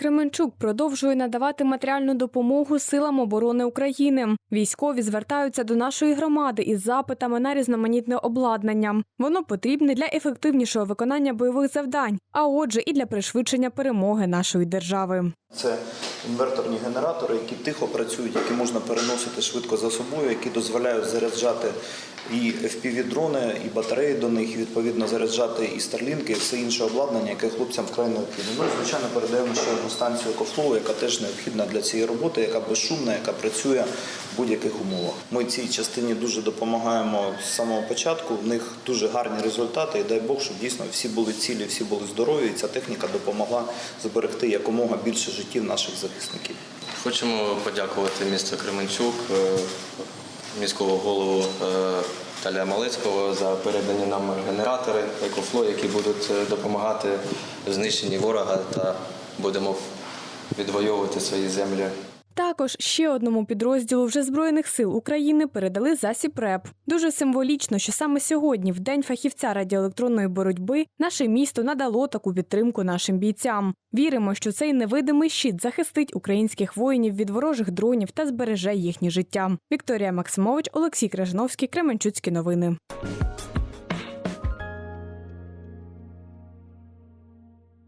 Кременчук продовжує надавати матеріальну допомогу силам оборони України. Військові звертаються до нашої громади із запитами на різноманітне обладнання. Воно потрібне для ефективнішого виконання бойових завдань, а отже, і для пришвидшення перемоги нашої держави. Це інверторні генератори, які тихо працюють, які можна переносити швидко за собою, які дозволяють заряджати і FPV-дрони, і батареї до них, і відповідно заряджати і старлінки, і все інше обладнання, яке хлопцям вкрай необхідне. Ну, звичайно, передаємо ще одну станцію EcoFlow, яка теж необхідна для цієї роботи, яка безшумна, яка працює в будь-яких умовах. Ми цій частині дуже допомагаємо з самого початку. В них дуже гарні результати, і дай Бог, щоб дійсно всі були цілі, всі були здорові. І ця техніка допомогла зберегти якомога більше життів наших захисників. Хочемо подякувати місту Кременчук, е, міського голову е, Таля Малецького за передані нам генератори екофло, які будуть е, допомагати знищенні ворога та будемо відвоювати свої землі. Також ще одному підрозділу вже збройних сил України передали засіб РЕП. Дуже символічно, що саме сьогодні, в день фахівця радіоелектронної боротьби, наше місто надало таку підтримку нашим бійцям. Віримо, що цей невидимий щит захистить українських воїнів від ворожих дронів та збереже їхнє життя. Вікторія Максимович, Олексій Кражновський, Кременчуцькі новини.